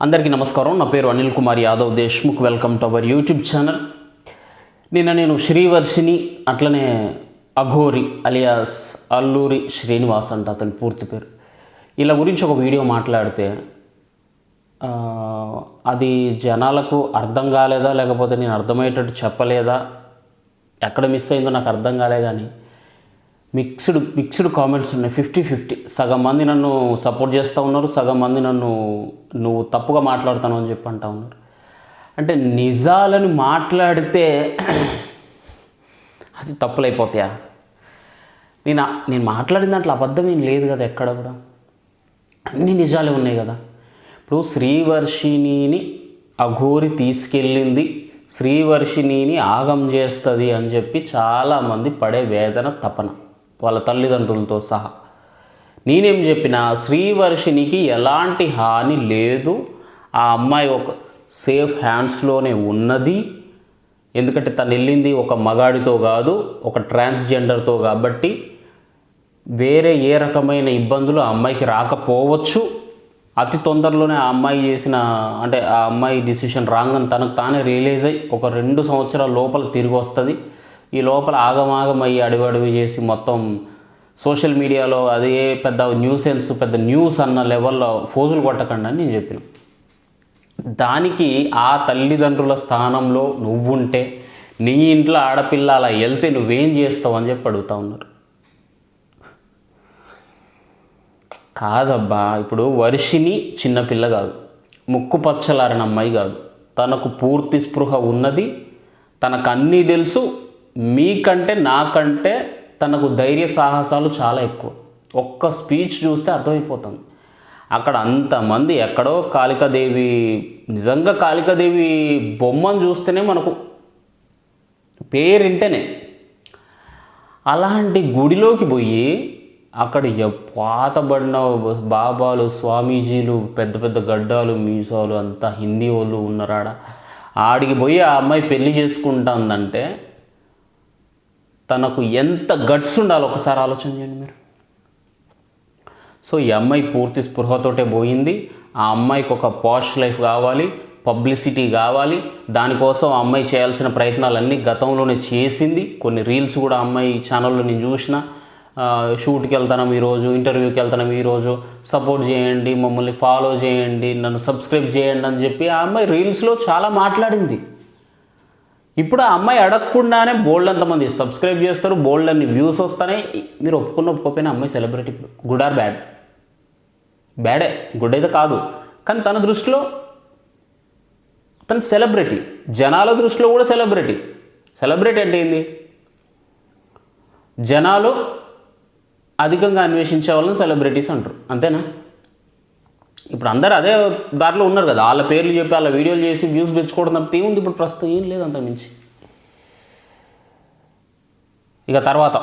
అందరికీ నమస్కారం. నా పేరు Anil Kumar Yadav Deshmukh. Welcome to our YouTube channel. నిన్న నేను శ్రీవర్షిని అట్లనే అఘోరి అలియాస్ అల్లూరి శ్రీనివాస్ అంట అతని పూర్తి పేరు. ఇలా గురించి ఒక వీడియో మాట్లాడితే అది జనాలకు అర్థం కాలేదా లేకపోతే నేను అర్థమయ్యేటట్టు చెప్పలేదా ఎక్కడ మిస్ అయిందో నాకు అర్థం కాలే కానీ మిక్స్డ్ మిక్స్డ్ కామెంట్స్ ఉన్నాయి. Fifty fifty. సగం మంది నన్ను సపోర్ట్ చేస్తూ ఉన్నారు. సగం మంది నన్ను నువ్వు తప్పుగా మాట్లాడతాను అని చెప్పి అంటా ఉన్నారు. అంటే నిజాలను మాట్లాడితే అది తప్పులైపోతాయా? నేను నేను మాట్లాడిన దాంట్లో అబద్ధం ఏం లేదు కదా ఎక్కడ కూడా. అన్ని నిజాలే ఉన్నాయి కదా. ఇప్పుడు శ్రీవర్షిణిని అఘోరి తీసుకెళ్ళింది. శ్రీవర్షిణిని ఆగం చేస్తుంది అని చెప్పి చాలామంది పడే వేదన తపన. వాళ్ళ తల్లిదండ్రులతో సహా. నేనేం చెప్పినా శ్రీవర్షినికి ఎలాంటి హాని లేదు. ఆ అమ్మాయి ఒక సేఫ్ హ్యాండ్స్లోనే ఉన్నది. ఎందుకంటే తను వెళ్ళింది ఒక మగాడితో కాదు ఒక ట్రాన్స్జెండర్తో కాబట్టి వేరే ఏ రకమైన ఇబ్బందులు ఆ అమ్మాయికి రాకపోవచ్చు. అతి తొందరలోనే ఆ అమ్మాయి చేసిన అంటే ఆ అమ్మాయి డిసిషన్ రాంగ్ అని తనకు తానే రియలైజ్ అయ్యి ఒక రెండు సంవత్సరాల లోపల తిరిగి వస్తుంది. ఈ లోపల ఆగమాగమయ్యి అడివడివి అడవి అడవి చేసి మొత్తం సోషల్ మీడియాలో అదే పెద్ద న్యూసెన్స్ పెద్ద న్యూస్ అన్న లెవెల్లో ఫోజులు కొట్టకండి అని నేను చెప్పిన. దానికి ఆ తల్లిదండ్రుల స్థానంలో నువ్వుంటే నీ ఇంట్లో ఆడపిల్ల అలా వెళ్తే నువ్వేం చేస్తావు అని చెప్పి అడుగుతా ఉన్నారు. కాదబ్బా ఇప్పుడు వర్షిని చిన్నపిల్ల కాదు ముక్కు అమ్మాయి కాదు. తనకు పూర్తి స్పృహ ఉన్నది తనకు అన్నీ తెలుసు మీకంటే నాకంటే తనకు ధైర్య సాహసాలు చాలా ఎక్కువ. ఒక్క స్పీచ్ చూస్తే అర్థమైపోతుంది. అక్కడ అంతమంది ఎక్కడో కాళికాదేవి నిజంగా కాళికాదేవి బొమ్మను చూస్తేనే మనకు పేరింటేనే. అలాంటి గుడిలోకి పోయి అక్కడ పాతబడిన బాబాలు స్వామీజీలు పెద్ద పెద్ద గడ్డాలు మీసాలు అంతా హిందీ వాళ్ళు ఉన్నారాడ. ఆడికి పోయి ఆ అమ్మాయి పెళ్ళి చేసుకుంటుందంటే తనకు ఎంత గట్స్ ఉండాలో ఒకసారి ఆలోచన చేయండి మీరు. సో ఈ అమ్మాయి పూర్తి స్పృహతోటే పోయింది. ఆ అమ్మాయికి ఒక పాష్ లైఫ్ కావాలి పబ్లిసిటీ కావాలి. దానికోసం ఆ అమ్మాయి చేయాల్సిన ప్రయత్నాలన్నీ గతంలోనే చేసింది. కొన్ని రీల్స్ కూడా అమ్మాయి ఛానల్లో నేను చూసిన. షూట్కి వెళ్తాను ఈరోజు ఇంటర్వ్యూకి వెళ్తాను ఈరోజు. సపోర్ట్ చేయండి మమ్మల్ని ఫాలో చేయండి నన్ను సబ్స్క్రైబ్ చేయండి అని చెప్పి ఆ అమ్మాయి రీల్స్లో చాలా మాట్లాడింది. ఇప్పుడు ఆ అమ్మాయి అడగకుండానే బోల్డ్ అంతమంది సబ్స్క్రైబ్ చేస్తారు బోల్డ్ అన్ని వ్యూస్ వస్తాయి మీరు ఒప్పుకున్న ఒప్పుకోపోయినా అమ్మాయి సెలబ్రిటీ ఇప్పుడు. Good or bad? బ్యాడే గుడ్ అయితే కాదు. కానీ తన దృష్టిలో తను సెలబ్రిటీ. జనాల దృష్టిలో కూడా సెలబ్రిటీ. సెలబ్రిటీ అంటే ఏంది? జనాలు అధికంగా అన్వేషించే వాళ్ళని సెలబ్రిటీస్ అంటారు. అంతేనా? ఇప్పుడు అందరు అదే దాంట్లో ఉన్నారు కదా. వాళ్ళ పేర్లు చెప్పి వాళ్ళ వీడియోలు చేసి వ్యూస్ పెంచుకోవడం తప్పితే ఏముంది? ఇప్పుడు ప్రస్తుతం ఏం లేదు అంత మించి. ఇక తర్వాత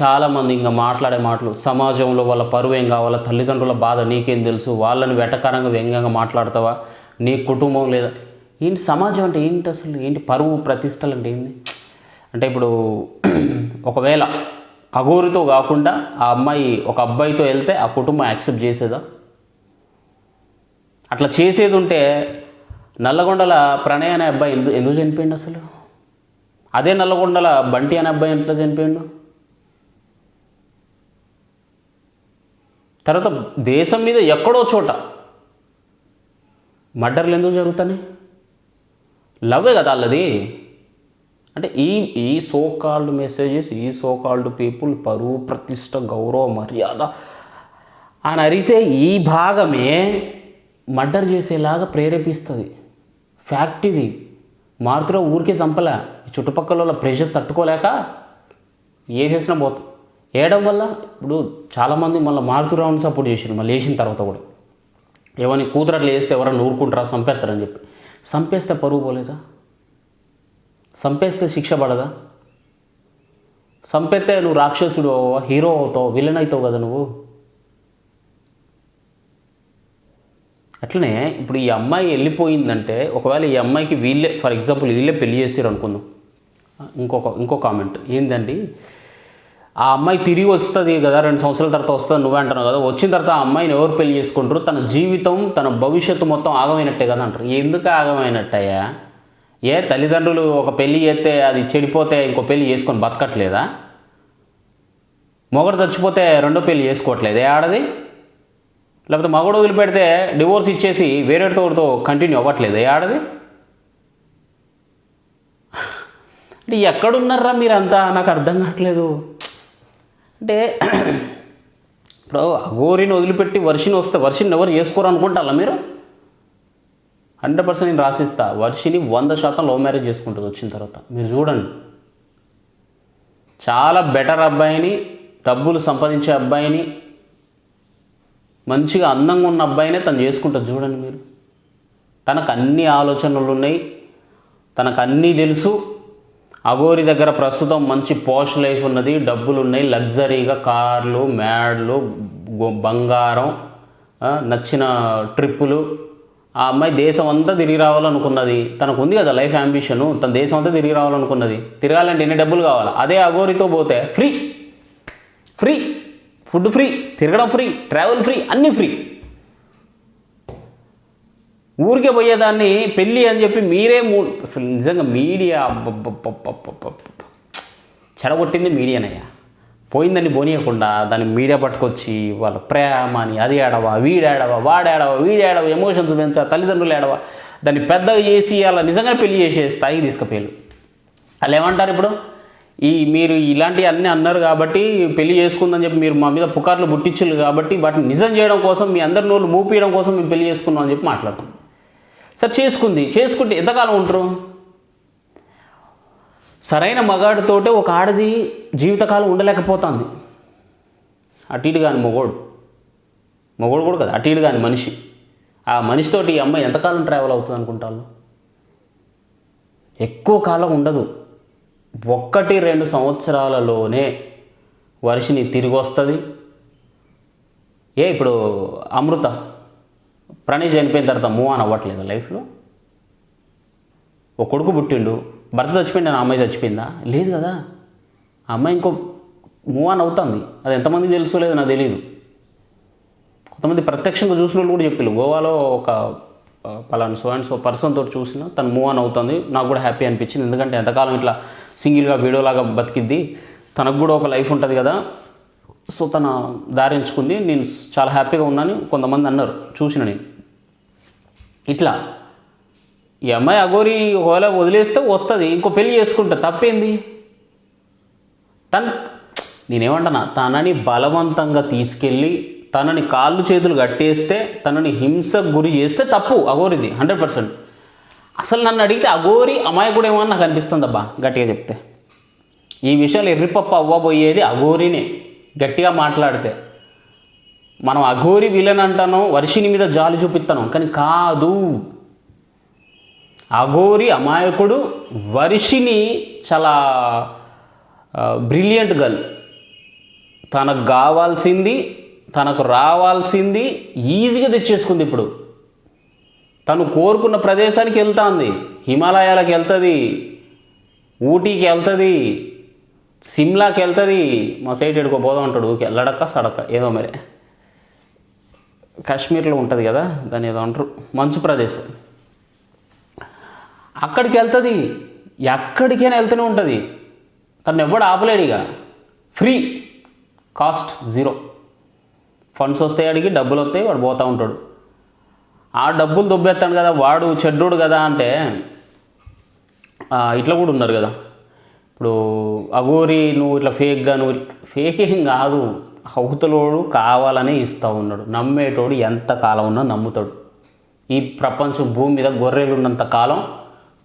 చాలామంది ఇంకా మాట్లాడే మాటలు సమాజంలో వాళ్ళ పరువు ఏం కావాలా? తల్లిదండ్రుల బాధ నీకేం తెలుసు? వాళ్ళని వెటకారంగా వ్యంగ్యంగా మాట్లాడతావా? నీ కుటుంబం లేదా? ఏంటి సమాజం అంటే ఏంటి అసలు? ఏంటి పరువు ప్రతిష్టలు అంటే ఏంది? అంటే ఇప్పుడు ఒకవేళ అఘోరితో కాకుండా ఆ అమ్మాయి ఒక అబ్బాయితో వెళ్తే ఆ కుటుంబం యాక్సెప్ట్ చేసేదా? అట్లా చేసేది ఉంటే నల్లగొండల ప్రణయ్ అనే అబ్బాయి ఎందు ఎందుకు చనిపోయిండు అసలు? అదే నల్లగొండల బంటి అనే అబ్బాయి ఎంతలో చనిపోయిండు? తర్వాత దేశం మీద ఎక్కడో చోట మర్డర్లు ఎందుకు జరుగుతాయి లవ్వే కదా వాళ్ళది అంటే ఈ ఈ సో కాల్డ్ మెసేజెస్ ఈ సో కాల్డ్ పీపుల్ పరువు ప్రతిష్ట గౌరవ మర్యాద అని అరిసే ఈ భాగమే మర్డర్ చేసేలాగా ప్రేరేపిస్తుంది. ఫ్యాక్ట్ ఇది. మారుతులో ఊరికే చంపలే. ఈ చుట్టుపక్కల వాళ్ళ ప్రెషర్ తట్టుకోలేక వేసేసిన పోతాం వేయడం వల్ల ఇప్పుడు చాలామంది మళ్ళీ మారుతురావుని సపోర్ట్ చేసారు మళ్ళీ వేసిన తర్వాత కూడా. ఏమని కూతురు అట్లా వేస్తే ఎవరైనా ఊరుకుంటారా చంపేస్తారని చెప్పి. చంపేస్తే పరువు పోలేదా? చంపేస్తే శిక్ష పడదా? చంపేస్తే నువ్వు రాక్షసుడు అవుతావు హీరో అవుతావు? విలన్ అవుతావు కదా నువ్వు? అట్లనే ఇప్పుడు ఈ అమ్మాయి వెళ్ళిపోయిందంటే ఒకవేళ ఈ అమ్మాయికి వీళ్ళే ఫర్ ఎగ్జాంపుల్ వీళ్ళే పెళ్ళి చేసారు అనుకుందాం. ఇంకొక ఇంకో కామెంట్ ఏంటండి ఆ అమ్మాయి తిరిగి వస్తుంది కదా రెండు సంవత్సరాల తర్వాత వస్తుంది నువ్వే అంటున్నావు కదా వచ్చిన తర్వాత ఆ అమ్మాయిని ఎవరు పెళ్ళి చేసుకుంటారు? తన జీవితం తన భవిష్యత్తు మొత్తం ఆగమైనట్టే కదా అంటారు. ఎందుకు ఆగమైనట్టయ్యా? ఏ తల్లిదండ్రులు ఒక పెళ్ళి చేస్తే అది చెడిపోతే ఇంకో పెళ్ళి చేసుకొని బతకట్లేదా? మొగడు చచ్చిపోతే రెండో పెళ్ళి చేసుకోవట్లేదు? ఏ ఆడది? లేకపోతే మగడు వదిలిపెడితే డివోర్స్ ఇచ్చేసి వేరేటితో కంటిన్యూ అవ్వట్లేదు. ఆడది? అంటే ఎక్కడున్నారా మీరంతా? నాకు అర్థం కావట్లేదు. అంటే ఇప్పుడు అఘోరిని వదిలిపెట్టి వర్షిని వస్తే వర్షిని ఎవరు చేసుకోరు అనుకుంటారా మీరు? హండ్రెడ్ పర్సెంట్ నేను రాసిస్తా. వర్షిని వంద శాతం లవ్ మ్యారేజ్ చేసుకుంటుంది వచ్చిన తర్వాత. మీరు చూడండి. చాలా బెటర్ అబ్బాయిని డబ్బులు సంపాదించే అబ్బాయిని మంచిగా అందంగా ఉన్న అబ్బాయినే తను చేసుకుంటుంది చూడండి మీరు. తనకు అన్ని ఆలోచనలు ఉన్నాయి. తనకు అన్నీ తెలుసు. అగోరి దగ్గర ప్రస్తుతం మంచి పోష్ లైఫ్ ఉన్నది. డబ్బులు ఉన్నాయి. లగ్జరీగా కార్లు మ్యాడ్లు బంగారం నచ్చిన ట్రిప్పులు. ఆ అమ్మాయి దేశం అంతా తిరిగి రావాలనుకున్నది. తనకు ఉంది కదా లైఫ్ అంబిషను తన దేశం అంతా తిరిగి రావాలనుకున్నది. తిరగాలంటే ఎన్ని డబ్బులు కావాలి? అదే అగోరితో పోతే ఫ్రీ. ఫ్రీ. ఫుడ్ ఫ్రీ తిరగడం ఫ్రీ ట్రావెల్ ఫ్రీ అన్నీ ఫ్రీ. ఊరికే పోయేదాన్ని పెళ్ళి అని చెప్పి మీరే మూ అసలు నిజంగా మీడియా చెడగొట్టింది మీడియానయ్యా. పోయిందని పోనీయకుండా దాన్ని మీడియా పట్టుకొచ్చి వాళ్ళ ప్రేమ అని అది ఏడవా వీడేడవా వాడేడవా వీడేడవా ఎమోషన్స్ పెంచా తల్లిదండ్రులు ఏడవా. దాన్ని పెద్దగా చేసి అలా నిజంగా పెళ్ళి చేసే స్థాయికి తీసుకుపోయారు. వాళ్ళు ఏమంటారు ఇప్పుడు? ఈ మీరు ఇలాంటివి అన్నీ అన్నారు కాబట్టి పెళ్ళి చేసుకుందని చెప్పి మీరు మా మీద పుకార్లు పుట్టించారు కాబట్టి వాటిని నిజం చేయడం కోసం మీ అందరి నోళ్ళు మూపియడం కోసం మేము పెళ్ళి చేసుకున్నాం అని చెప్పి మాట్లాడతాం. సరే చేసుకుంది. చేసుకుంటే ఎంతకాలం ఉంటారు? సరైన మగాడితోటే ఒక ఆడది జీవితకాలం ఉండలేకపోతుంది. అటు ఇటు కాని మొగోడు. మొగోడు కూడా కదా అటు ఇటు కాని మనిషి. ఆ మనిషితోటి ఈ అమ్మాయి ఎంతకాలం ట్రావెల్ అవుతుంది అనుకుంటారు ఎక్కువ కాలం ఉండదు. ఒక్కటి రెండు సంవత్సరాలలోనే వర్షిని తిరిగి వస్తుంది ఏ ఇప్పుడు అమృత ప్రణయ్ చనిపోయిన తర్వాత మూవ్ ఆన్ అవ్వట్లేదు లైఫ్లో? ఒక కొడుకు పుట్టిండు భర్త చచ్చిపోయింది నా అమ్మాయి చచ్చిపోయిందా? లేదు కదా. ఆ అమ్మాయి ఇంకో మూవ్ ఆన్ అవుతుంది. అది ఎంతమంది తెలుసో లేదో నాకు తెలియదు కొంతమంది ప్రత్యక్షంగా చూసిన వాళ్ళు కూడా చెప్పారు గోవాలో ఒక ఆ, పలానా సో అండ్ సో పర్సన్ తోటి చూసిన తను మూవ్ ఆన్ అవుతుంది. నాకు కూడా హ్యాపీ అనిపించింది. ఎందుకంటే ఎంతకాలం ఇట్లా సింగిల్గా వీడియోలాగా బతికిద్ది. తనకు కూడా ఒక లైఫ్ ఉంటుంది కదా. సో తన దారి ఎంచుకుంది నేను చాలా హ్యాపీగా ఉన్నాను. కొంతమంది అన్నారు చూసిన నేను. ఇట్లా. ఈ అమ్మాయి అగోరి ఒకవేళ వదిలేస్తే వస్తుంది. ఇంకో పెళ్ళి చేసుకుంటా తప్పేంది? తను నేనేమంటానా తనని బలవంతంగా తీసుకెళ్ళి తనని కాళ్ళు చేతులు కట్టేస్తే తనని హింసకు గురి చేస్తే తప్పు అగోరిది హండ్రెడ్ పర్సెంట్. అసలు నన్ను అడిగితే అఘోరి అమాయకుడు ఏమో అని నాకు అనిపిస్తుంది అబ్బా గట్టిగా చెప్తే. ఈ విషయాలు ఎర్రిపప్ప అవ్వబోయేది అఘోరినే గట్టిగా మాట్లాడితే. మనం అఘోరి విలన్ అంటాను వర్షిని మీద జాలి చూపిస్తాను కానీ కాదు. అఘోరి అమాయకుడు వర్షిని చాలా బ్రిలియంట్ గర్ల్ తనకు కావాల్సింది తనకు రావాల్సింది ఈజీగా తెచ్చేసుకుంది ఇప్పుడు. తను కోరుకున్న ప్రదేశానికి వెళ్తుంది. హిమాలయాలకు వెళ్తుంది. ఊటీకి వెళ్తుంది. సిమ్లాకి వెళ్తుంది. మా సైడ్ ఎడుకో పోదాం అంటాడు. ఊకే లడక్క ఏదో మరి. కాశ్మీర్లో ఉంటుంది కదా దాని ఏదో అంటారు. మంచు ప్రదేశం. అక్కడికి వెళ్తుంది. ఎక్కడికైనా వెళ్తూనే ఉంటుంది. తను ఎవ్వడు ఆపలేడు ఇక. ఫ్రీ. Cost zero. ఫండ్స్ వస్తాయి అడిగి డబ్బులు వస్తాయి వాడు పోతూ ఉంటాడు. ఆ డబ్బులు దొబ్బేస్తాడు కదా వాడు చెడ్డోడు కదా అంటే ఇట్లా కూడా ఉన్నారు కదా. ఇప్పుడు అగోరి నువ్వు ఇట్లా ఫేక్గా నువ్వు ఫేక్ ఏం కాదు. అవతలోడు కావాలని ఇస్తూ ఉన్నాడు. నమ్మేటోడు ఎంత కాలం ఉన్నా నమ్ముతాడు. ఈ ప్రపంచం భూమి మీద గొర్రెలు ఉన్నంత కాలం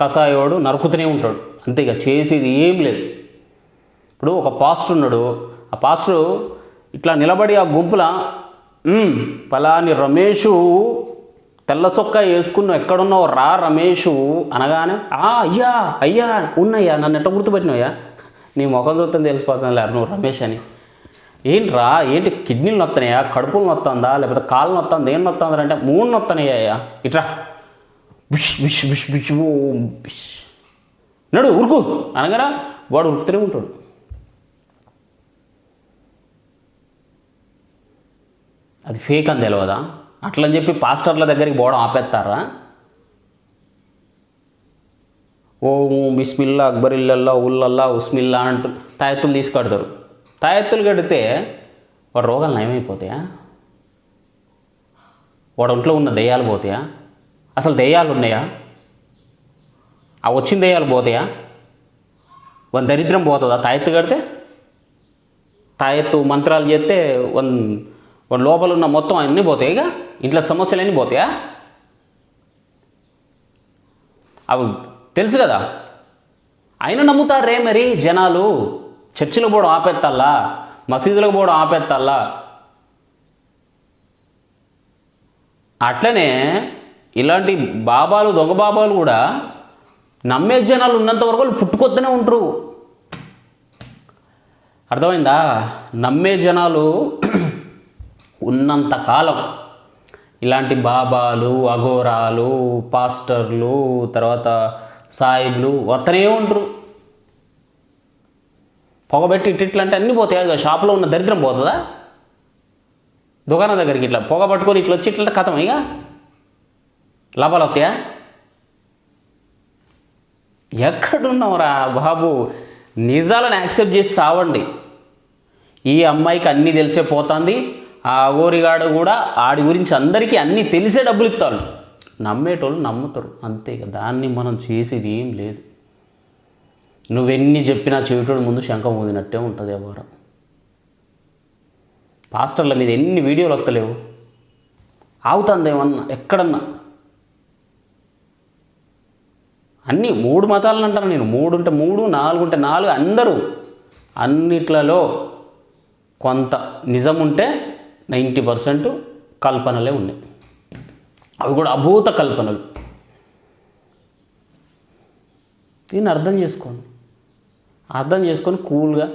కషాయోడు నరుకుతూనే ఉంటాడు. అంతే ఇక చేసేది ఏం లేదు. ఇప్పుడు ఒక పాస్టర్ ఉన్నాడు. ఆ పాస్టర్ ఇట్లా నిలబడి ఆ గుంపుల పలాని రమేషు తెల్ల చొక్క వేసుకున్నావు ఎక్కడున్నావు? రా రమేష్ అనగానే ఆ అయ్యా అయ్యా ఉన్నయ్యా నన్ను ఎట్ట గుర్తుపెట్టినయ్యా నీ ముఖం చూస్తే తెలిసిపోతుంది లేరు నువ్వు రమేష్ అని. ఏంట్రా ఏంటి కిడ్నీలు నొత్తనయ్యా కడుపులు నొత్తందా లేకపోతే కాళ్ళు నొత్తంది ఏం నొత్తందా? అంటే మూడు నొత్తనయ్యా ఇట్రా. బిష్ బిష్ బిష్ బిష్ ఓ నడు ఉరుకు. అనగానే వాడు ఉరుకుతూనే ఉంటాడు. అది ఫేక్ అని తెలియదా అట్లని చెప్పి పాస్టర్ల దగ్గరికి పోవడం ఆపేస్తారా ఓ బిస్మిల్లా అక్బరిల్లల్లా ఉల్లల్లా ఉస్మిల్లా అంటూ తాయెత్తులు తీసుకడతారు. తాయెత్తులు కడితే వాడు రోగాలు నయమైపోతాయా? వాడు ఒంట్లో ఉన్న దెయ్యాలు పోతాయా? అసలు దెయ్యాలు ఉన్నాయా? ఆ వచ్చిన దెయ్యాలు పోతాయా? వన్ దరిద్రం పోతుందా తాయెత్తు కడితే? తాయెత్తు మంత్రాలు చేస్తే వన్ వన్ లోపల ఉన్న మొత్తం అన్నీ పోతాయి ఇక? ఇంట్లో సమస్యలన్నీ పోతాయా? అవి తెలుసు కదా. అయినా నమ్ముతారే మరి జనాలు? చర్చిలో పోవడం ఆపేత్తల్లా? మసీదులకు పోవడం ఆపేత్తల్లా? అట్లనే ఇలాంటి బాబాలు దొంగ బాబాలు కూడా నమ్మే జనాలు ఉన్నంత వరకు వాళ్ళు పుట్టుకొద్దనే ఉంటారు. అర్థమైందా? నమ్మే జనాలు ఉన్నంత కాలం ఇలాంటి బాబాలు అఘోరాలు పాస్టర్లు తర్వాత సాయిబులు వస్తనే ఉంటారు పొగబెట్టి ఇట్లా అంటే అన్నీ పోతాయి. ఇక షాప్లో ఉన్న దరిద్రం పోతుందా? దుకాణం దగ్గరికి ఇట్లా పొగ పట్టుకొని ఇట్లా వచ్చి ఇట్లా కథం ఇక? లాభాలు వస్తాయా? ఎక్కడున్నావురా బాబు? నిజాలను యాక్సెప్ట్ చేసి సావండి. ఈ అమ్మాయికి అన్నీ తెలిసే పోతుంది. ఆ అగోరిగాడు కూడా ఆడి గురించి అందరికీ అన్నీ తెలిసే డబ్బులు ఇస్తారు నమ్మేటోళ్ళు నమ్ముతారు. అంతే ఇక దాన్ని మనం చేసేది ఏం లేదు. నువ్వెన్ని చెప్పినా చెవిటోడు ముందు శంఖం ఊదినట్టే ఉంటుంది ఎవరు పాస్టర్ల మీద ఎన్ని వీడియోలు వస్తలేవు ఆగుతుంది ఏమన్నా? ఎక్కడన్నా? అన్నీ మూడు మతాలను అంటాను నేను. మూడు ఉంటే మూడు నాలుగు ఉంటే నాలుగు అందరూ. అన్నిట్లలో కొంత నిజం ఉంటే నైంటీ పర్సెంట్ కల్పనలే ఉన్నాయి. అవి కూడా అభూత కల్పనలు. దీన్ని అర్థం చేసుకోండి. అర్థం చేసుకొని కూల్గా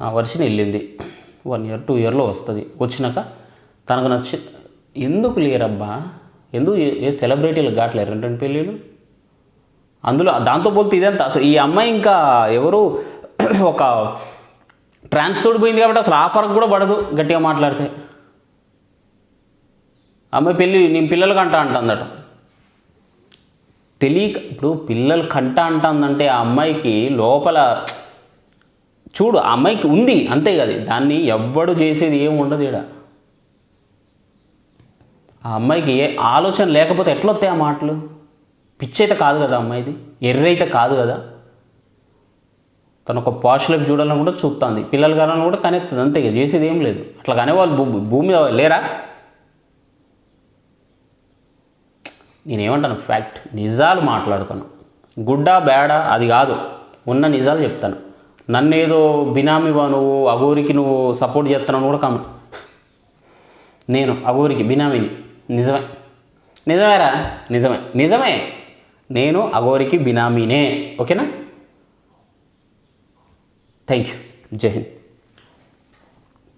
ఆ వర్షం వెళ్ళింది. వన్ ఇయర్ టూ ఇయర్లో వస్తుంది. వచ్చినాక తనకు నచ్చి ఎందుకు లేరబ్బా? ఎందుకు ఏ- సెలబ్రిటీలు కావట్లేరు రెండు రెండు పెళ్ళిళ్ళు? అందులో దాంతో పోలితే ఇదంతా అసలు ఈ అమ్మాయి ఇంకా ఎవరు? ఒక ట్రాన్స్ తోడిపోయింది కాబట్టి అసలు ఆఫర్కి కూడా పడదు గట్టిగా మాట్లాడితే. అమ్మాయి పెళ్ళి నేను పిల్లలు కంట అంటుందట. తెలియక ఇప్పుడు పిల్లలు కంట అంటుందంటే ఆ అమ్మాయికి లోపల చూడు ఆ అమ్మాయికి ఉంది అంతే కదా. దాన్ని ఎవ్వడు చేసేది ఏమి ఉండదు ఈడ. ఆ అమ్మాయికి ఏ ఆలోచన లేకపోతే ఎట్లొస్తాయి ఆ మాటలు? పిచ్చైతే కాదు కదా అమ్మాయిది ఎర్ర అయితే కాదు కదా. తను ఒక పాష్ లైఫ్ చూడాలని కూడా చూపుతుంది పిల్లలు కావాలని కూడా కనెక్తుంది అంతే చేసేది ఏం లేదు. అట్లా కానీ వాళ్ళు భూమి లేరా? నేనేమంటాను? ఫ్యాక్ట్. నిజాలు మాట్లాడతాను. గుడ్డా బేడా అది కాదు. ఉన్న నిజాలు చెప్తాను. నన్ను ఏదో బినామీవా నువ్వు అగోరికి నువ్వు సపోర్ట్ చేస్తున్నావు కూడా కామెంట్ నేను అగోరికి బినామీని. నిజమే. నిజమేరా? నిజమే. నిజమే. నేను అగోరికి బినామీనే. ఓకేనా? థ్యాంక్ యూ జై హింద్.